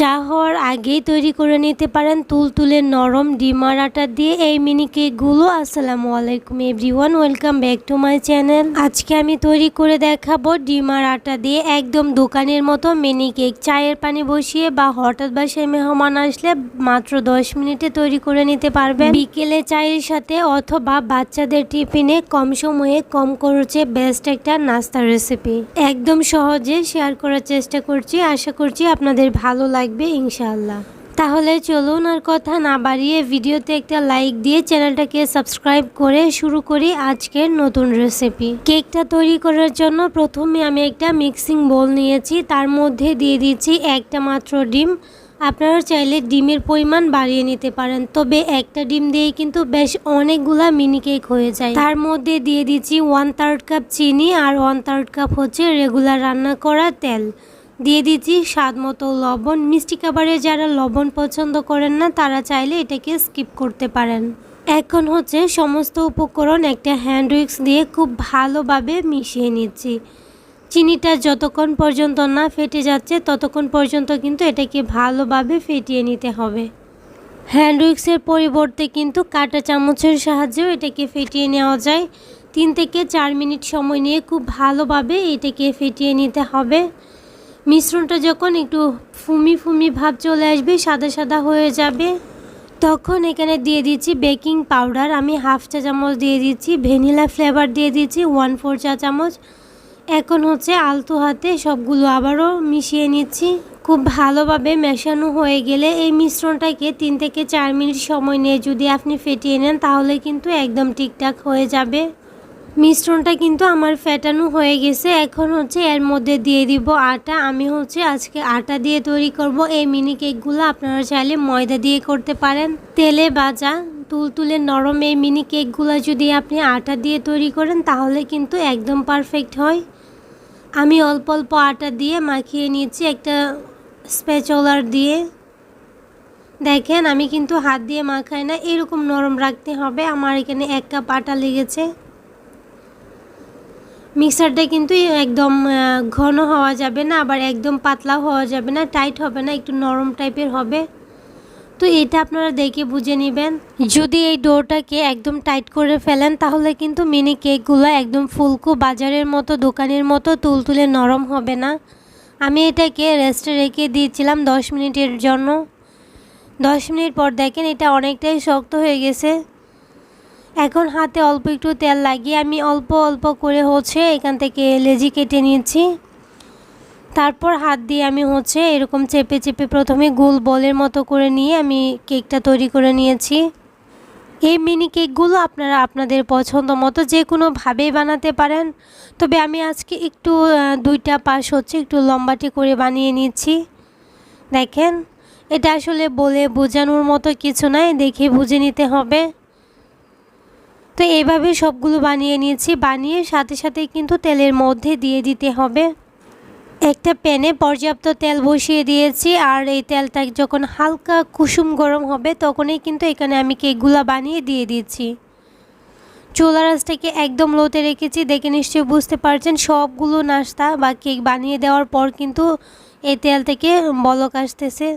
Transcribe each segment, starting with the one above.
চা হওয়ার আগেই তৈরি করে নিতে পারেন তুলতুলে নরম ডিমার আটা দিয়ে এই মিনি কেকগুলো। আসসালামু আলাইকুম everyone, welcome back to my channel. আজকে আমি তৈরি করে দেখাবো ডিমার আটা দিয়ে একদম দোকানের মতো মিনি কেক। চায়ের পানি বসিয়ে বা হঠাৎ বাসায় মেহমান আসলে মাত্র দশ মিনিটে তৈরি করে নিতে পারবেন। বিকেলে চায়ের সাথে অথবা বাচ্চাদের টিফিনে কম সময়ে কম খরচে বেস্ট একটা নাস্তার রেসিপি। একদম সহজে শেয়ার করার চেষ্টা করছি, আশা করছি আপনাদের ভালো লাগবে ইনশাআল্লাহ। তাহলে চলুন আর কথা না বাড়িয়ে ভিডিওতে একটা লাইক দিয়ে চ্যানেলটাকে সাবস্ক্রাইব করে শুরু করি আজকের নতুন রেসিপি কেকটা তৈরি করার জন্য প্রথমে আমি একটা মিক্সিং বোল নিয়েছি, তার মধ্যে দিয়ে দিচ্ছি একটা মাত্র ডিম। আপনারা চাইলে ডিমের পরিমাণ বাড়িয়ে নিতে পারেন, তবে একটা ডিম দিয়ে কিন্তু বেশ অনেকগুলা মিনি কেক হয়ে যায়। তার মধ্যে দিয়ে দিচ্ছি ওয়ান থার্ড কাপ চিনি আর ওয়ান থার্ড কাপ হচ্ছে রেগুলার রান্না করা তেল। দিয়ে দিচ্ছি স্বাদ মতো লবণ। মিষ্টি খাবারে যারা লবণ পছন্দ করেন না, তারা চাইলে এটাকে স্কিপ করতে পারেন। এখন হচ্ছে সমস্ত উপকরণ একটা হ্যান্ড উইক্স দিয়ে খুব ভালোভাবে মিশিয়ে নিচ্ছি। চিনিটা যতক্ষণ পর্যন্ত না ফেটে যাচ্ছে, ততক্ষণ পর্যন্ত কিন্তু এটাকে ভালোভাবে ফেটিয়ে নিতে হবে। হ্যান্ড উইক্সের পরিবর্তে কিন্তু কাঁটা চামচের সাহায্যেও এটাকে ফেটিয়ে নেওয়া যায়। তিন থেকে চার মিনিট সময় নিয়ে খুব ভালোভাবে এটাকে ফেটিয়ে নিতে হবে। মিশ্রণটা যখন একটু ফুমি ফুমি ভাব চলে আসবে, সাদা সাদা হয়ে যাবে, তখন এখানে দিয়ে দিচ্ছি বেকিং পাউডার। আমি হাফ চা চামচ দিয়ে দিচ্ছি, ভ্যানিলা ফ্লেভার দিয়ে দিচ্ছি, ওয়ান ফোর চা চামচ। এখন হচ্ছে আলতো হাতে সবগুলো আবারও মিশিয়ে নিচ্ছি। খুব ভালোভাবে মেশানো হয়ে গেলে এই মিশ্রণটাকে তিন থেকে চার মিনিট সময় নিয়ে যদি আপনি ফেটিয়ে নেন, তাহলে কিন্তু একদম ঠিকঠাক হয়ে যাবে। মিশ্রণটা কিন্তু আমার ফেটানো হয়ে গেছে। এখন হচ্ছে এর মধ্যে দিয়ে দিব আটা। আমি হচ্ছে আজকে আটা দিয়ে তৈরি করব। এই মিনি কেকগুলো আপনারা চাইলে ময়দা দিয়ে করতে পারেন। তেলে বাজা তুলতুলে নরম এই মিনি কেকগুলো যদি আপনি আটা দিয়ে তৈরি করেন, তাহলে কিন্তু একদম পারফেক্ট হয়। আমি অল্প অল্প আটা দিয়ে মাখিয়ে নিয়েছি একটা স্পেচলার দিয়ে। দেখেন, আমি কিন্তু হাত দিয়ে মাখাই না। এরকম নরম রাখতে হবে। আমার এখানে এক কাপ আটা লেগেছে। মিক্সারটা কিন্তু একদম ঘন হওয়া যাবে না, আবার একদম পাতলা হওয়া যাবে না, টাইট হবে না, একটু নরম টাইপের হবে। তো এটা আপনারা দেখে বুঝে নেবেন। যদি এই ডোরটাকে একদম টাইট করে ফেলেন, তাহলে কিন্তু মিনি কেকগুলো একদম ফুলকো বাজারের মতো, দোকানের মতো তুলতুলে নরম হবে না। আমি এটাকে রেস্টে রেখে দিয়েছিলাম দশ মিনিটের জন্য। দশ মিনিট পর দেখেন এটা অনেকটাই শক্ত হয়ে গেছে। এখন হাতে অল্প একটু তেল লাগিয়ে আমি অল্প অল্প করে হচ্ছে এখান থেকে লেজি কেটে নিয়েছি। তারপর হাত দিয়ে আমি হচ্ছে এরকম চেপে চেপে প্রথমে গোল বলের মতো করে নিয়ে আমি কেকটা তৈরি করে নিয়েছি। এই মিনি কেকগুলো আপনারা আপনাদের পছন্দ মতো যে কোনোভাবেই বানাতে পারেন। তবে আমি আজকে একটু দুইটা পাশ হচ্ছে একটু লম্বাটি করে বানিয়ে নিচ্ছি দেখেন, এটা আসলে বলে বোঝানোর মতো কিছু নাই, দেখে বুঝে নিতে হবে। তো এইভাবে সবগুলো বানিয়ে নিয়েছি। বানিয়ে সাথে সাথে কিন্তু তেলের মধ্যে দিয়ে দিতে হবে। একটা প্যানে পর্যাপ্ত তেল বসিয়ে দিয়েছি আর এই তেলটা যখন হালকা কুসুম গরম হবে তখনই কিন্তু এখানে আমি কেকগুলো বানিয়ে দিয়ে দিচ্ছি চুলা রাসটাকে একদম লোতে রেখেছি। দেখে নিশ্চয়ই বুঝতে পারছেন, সবগুলো নাস্তা বা কেক বানিয়ে দেওয়ার পর কিন্তু এই তেল থেকে বলক আসতেছে।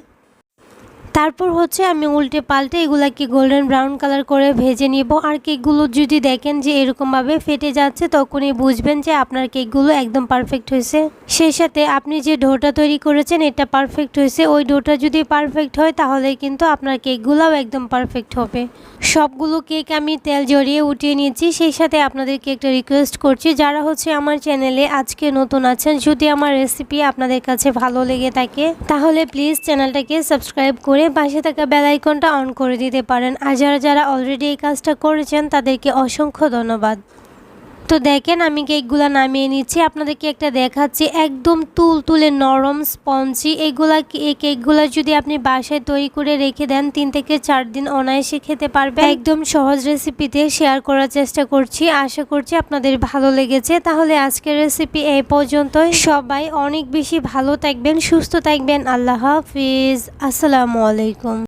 তারপর হচ্ছে আমি উল্টে পাল্টে এগুলাকে গোল্ডেন ব্রাউন কালার করে ভেজে নিব। আর কেকগুলো যদি দেখেন যে এরকমভাবে ফেটে যাচ্ছে, তখনই বুঝবেন যে আপনার কেকগুলো একদম পারফেক্ট হয়েছে। সেই সাথে আপনি যে ডোটা তৈরি করেছেন, এটা পারফেক্ট হয়েছে। ওই ডোটা যদি পারফেক্ট হয়, তাহলে কিন্তু আপনার কেকগুলোও একদম পারফেক্ট হবে। সবগুলো কেক আমি তেল জড়িয়ে উঠিয়ে নিয়েছি। সেই সাথে আপনাদেরকে একটা রিকোয়েস্ট করছি, যারা হচ্ছে আমার চ্যানেলে আজকে নতুন আছেন, যদি আমার রেসিপি আপনাদের কাছে ভালো লেগে থাকে, তাহলে প্লিজ চ্যানেলটাকে সাবস্ক্রাইব করে পাশে থাকা বেলাইকনটা অন করে দিতে পারেন। আর যারা যারা অলরেডি এই কাজটা করেছেন, তাদেরকে অসংখ্য ধন্যবাদ। তো দেখেন, আমি কেকগুলো নামিয়ে নিচ্ছি। আপনাদেরকে একটা দেখাচ্ছি, একদম তুল তুলে নরম স্পঞ্জি। এগুলা এই কেকগুলো যদি আপনি বাসায় তৈরি করে রেখে দেন, তিন থেকে চার দিন অনায়াসে খেতে পারবে একদম সহজ রেসিপিতে শেয়ার করার চেষ্টা করছি। আশা করছি আপনাদের ভালো লেগেছে। তাহলে আজকের রেসিপি এই পর্যন্তই। সবাই অনেক বেশি ভালো থাকবেন, সুস্থ থাকবেন। আল্লাহ হাফিজ। আসসালামু আলাইকুম।